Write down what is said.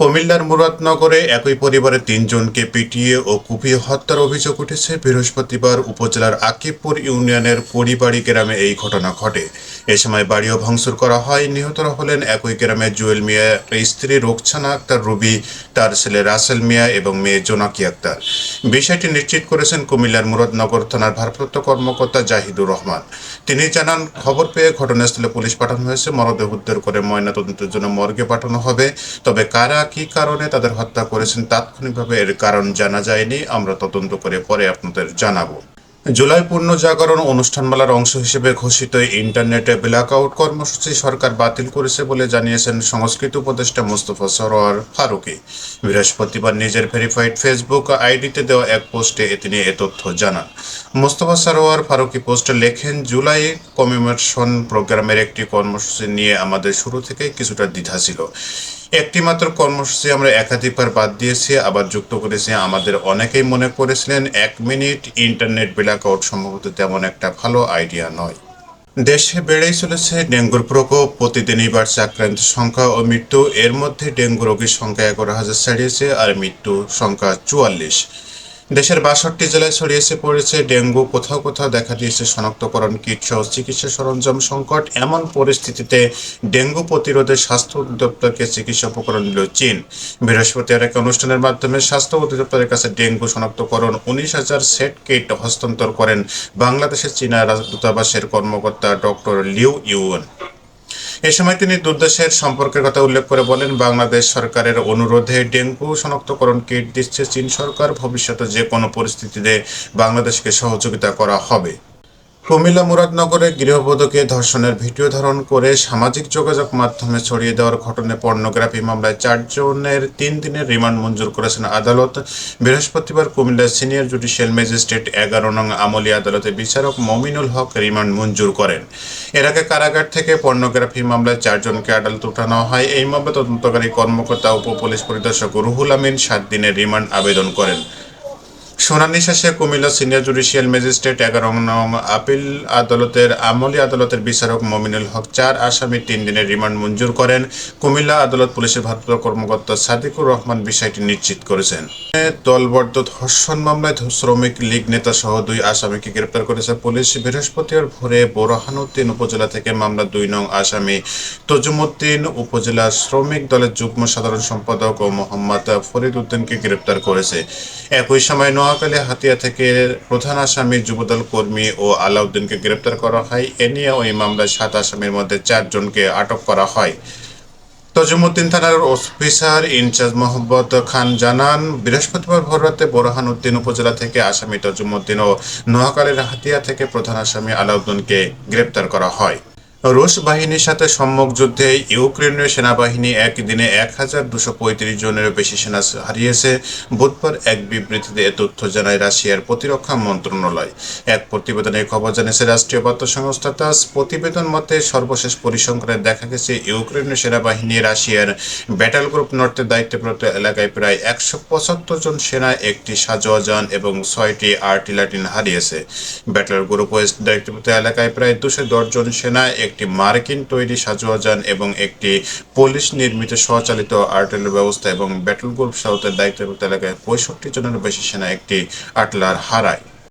কুমিল্লার মুরাদনগরে একই পরিবারের তিনজনকে পিটিয়ে ও কুপিয়ে হত্যার অভিযোগ উঠেছে। বৃহস্পতিবার উপজেলার আকিবপুর ইউনিয়নের পরিবাড়ি গ্রামে এই ঘটনা ঘটে। এ সময় বাড়িও ভাঙচুর করা হয়। নিহতরা হলেন একই গ্রামের জুয়েল মিয়া স্ত্রী রোকসানা আক্তার রুবি, তার ছেলে রাসেল মিয়া এবং মেয়ে জোনাকি আক্তার। বিষয়টি নিশ্চিত করেছেন কুমিল্লার মুরাদনগর থানার ভারপ্রাপ্ত কর্মকর্তা জাহিদুর রহমান। তিনি জানান, খবর পেয়ে ঘটনাস্থলে পুলিশ পাঠানো হয়েছে। মরদেহ উদ্ধার করে ময়নাতদন্তের জন্য মর্গে পাঠানো হবে। তবে কারা কী কারণে তাদের হত্যা করেছেন তাৎক্ষণিকভাবে এর কারণ জানা যায়নি, আমরা তদন্ত করে পরে আপনাদের জানাব। জুলাই পূর্ণ জাগরণ অনুষ্ঠানমালার অংশ হিসেবে ঘোষিত ইন্টারনেটে ব্ল্যাক আউট কর্মসূচি সরকার বাতিল করেছে বলে জানিয়েছেন সংস্কৃত উপদেষ্টা মুস্তফা সরোয়ার ফারুকি। বৃহস্পতিবার নিজের ভেরিফাইড ফেসবুক আইডিতে দেওয়া এক পোস্টে তিনি এ তথ্য জানান। মুস্তফা সরোয়ার ফারুকি পোস্টে লেখেন, জুলাই কমিউমেশন প্রোগ্রামের একটি কর্মসূচি নিয়ে আমাদের শুরু থেকেই কিছুটা দ্বিধা ছিল। একটি মাত্র কর্মসূচি আমরা একাধিকবার বাদ দিয়েছি, আবার যুক্ত করেছি। আমাদের অনেকেই মনে করেছিলেন এক মিনিট ইন্টারনেট ব্ল্যাক আউট সম্ভবত তেমন একটা ভালো আইডিয়া নয়। দেশে বেড়েই চলেছে ডেঙ্গুর প্রকোপ। প্রতিদিনই বাড়ছে আক্রান্ত সংখ্যা ও মৃত্যু। এর মধ্যে ডেঙ্গু রোগীর সংখ্যা এগারো হাজার ছাড়িয়েছে, আর মৃত্যু সংখ্যা চুয়াল্লিশ। দেশের বাষট্টি জেলায় ছড়িয়েছে পড়েছে ডেঙ্গু। কোথাও কোথাও দেখা দিয়েছে শনাক্তকরণ কিট সহ চিকিৎসা সরঞ্জাম সংকট। এমন পরিস্থিতিতে ডেঙ্গু প্রতিরোধে স্বাস্থ্য অধিদপ্তরকে চিকিৎসা উপকরণ দিল চীন। বৃহস্পতিবার এক অনুষ্ঠানের মাধ্যমে স্বাস্থ্য অধিদপ্তরের কাছে ডেঙ্গু শনাক্তকরণ উনিশ হাজার সেট কিট হস্তান্তর করেন বাংলাদেশের চীনা রাজদূতাবাসের কর্মকর্তা ডক্টর লিউ ইউন। এ সময় তিনি দুর্দশের সম্পর্কের কথা উল্লেখ করে বলেন, বাংলাদেশ সরকারের অনুরোধে ডেঙ্গু শনাক্তকরণ কিট দিচ্ছে চীন সরকার। ভবিষ্যতে যে কোনো পরিস্থিতিতে বাংলাদেশকে সহযোগিতা করা হবে। কুমিল্লা মুরাদনগরে গৃহবধূকে ধর্ষণের ভিডিও ধারণ করে সামাজিক যোগাযোগ মাধ্যমে ছড়িয়ে দেওয়ার ঘটনায় পর্নোগ্রাফি মামলায় চারজনের তিন দিনের রিমান্ড মঞ্জুর করেছেন আদালত। বৃহস্পতিবার কুমিল্লার সিনিয়র জুডিশিয়াল ম্যাজিস্ট্রেট এগারো নং আমলি আদালতে বিচারক মমিনুল হক রিমান্ড মঞ্জুর করেন। এর আগে কারাগার থেকে পর্নোগ্রাফি মামলায় চারজনকে আদালতে উঠানো হয়। এই মামলা তদন্তকারী কর্মকর্তা উপ পুলিশ পরিদর্শক রুহুল আমিন সাত দিনের রিমান্ড আবেদন করেন। শুনানি শেষে কুমিল্লা সিনিয়র জুডিশিয়াল ম্যাজিস্ট্রেট এগারো নং আপিল আদালতের আমলি আদালতের বিচারক মমিনুল হক চার আসামি তিন দিনের রিমান্ড মঞ্জুর করেন। কুমিল্লা আদালত পুলিশের ভারপ্রাপ্ত কর্মকর্তা সাদিকুর রহমান বিষয়টি নিশ্চিত করেছেন। দলবদ্ধ ধর্ষণ মামলায় শ্রমিক লীগ নেতা সহ দুই আসামিকে গ্রেপ্তার করেছে পুলিশ। বৃহস্পতিবার ভোরে বোরহানুদ্দিন উপজেলা থেকে মামলা দুই নং আসামি তজুমুদ্দিন উপজেলা শ্রমিক দলের যুগ্ম সাধারণ সম্পাদক ও মোহাম্মদ ফরিদ উদ্দিনকে গ্রেপ্তার করেছে। একই সময় নোয়াখালী হাতিয়া থেকে প্রধান আসামি যুবদল কর্মী ও আলাউদ্দিনকে গ্রেপ্তার করা হয়। এ নিয়ে ওই মামলায় সাত আসামির মধ্যে চারজনকে আটক করা হয়। তজুমুদ্দিন থানার অফিসার ইনচার্জ মোহাম্মদ খান জানান, বৃহস্পতিবার ভোররাতে বোরহান উদ্দিন উপজেলা থেকে আসামি তজুমুদ্দিন ও নোয়াখালীর হাতিয়া থেকে প্রধান আসামি আলাউদ্দিনকে গ্রেপ্তার করা হয়। রুশ বাহিনীর সাথে সম্মুখ যুদ্ধে ইউক্রেনীয় সেনাবাহিনী একদিনে এক হাজার দুশো পঁয়ত্রিশ জনেরও বেশি সেনা হারিয়েছে। বুধবার এক বিবৃতিতে এ তথ্য জানায় রাশিয়ার প্রতিরক্ষা মন্ত্রণালয়। এক প্রতিবেদনে খবর জানিয়েছে, রাষ্ট্রীয় বার্তা সংস্থা তাস প্রতিবেদন মতে সর্বশেষ পরিসংখ্যানে দেখা গেছে, ইউক্রেনীয় সেনাবাহিনী রাশিয়ার ব্যাটাল গ্রুপ নর্থের দায়িত্বপ্রাপ্ত এলাকায় প্রায় একশো পঁচাত্তর জন সেনা, একটি সাজোয়া যান এবং ছয়টি আর্টিলাটিন হারিয়েছে। ব্যাটাল গ্রুপ ওয়েস্ট দায়িত্বপ্রাপ্ত এলাকায় প্রায় দুশো দশ জন সেনা একটি মার্কিন তৈরি সাজোয়া যান এবং একটি পোলিশ নির্মিত স্বচালিত আর্টিলারি ব্যবস্থা এবং ব্যাটল গ্রুপ সাউথের দায়িত্বপ্রাপ্ত এলাকায় পঁয়ষট্টি জনের বেশি সেনা একটি আটলার হারায়।